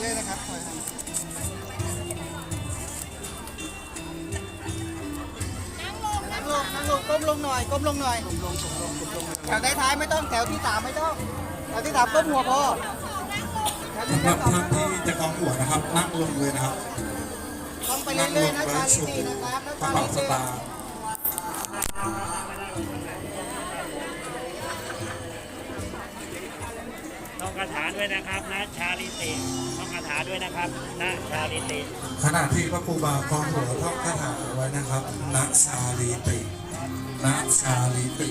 เรื่อยๆนะครับคอยทำนั่งลงนั่งลงก้มลงหน่อยก้มลงหน่อยแถวท้ายๆไม่ต้องแถวที่สามไม่ต้องแถวที่สามก้มหัวพอแถวที่สำหสารัมบท่านที่จะกองหัวนะครับนั่งลงเลยนะครับต้องไปเรื่อยๆนะไว้ชาลิชูตีนะครับนะกระชาลิสตีตางค์ต้องคาถาด้วยนะครับนะชาลิติต้องคา ถาด้วยนะครับนะชาลิติขณะที่พระครูบากองหัวท่องคาถาเอาไว้นะครับนักชาลีตินักชาลีติ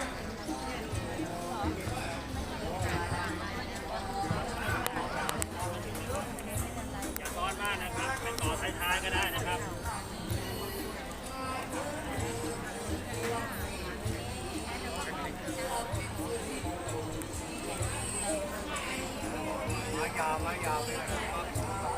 ยาวไ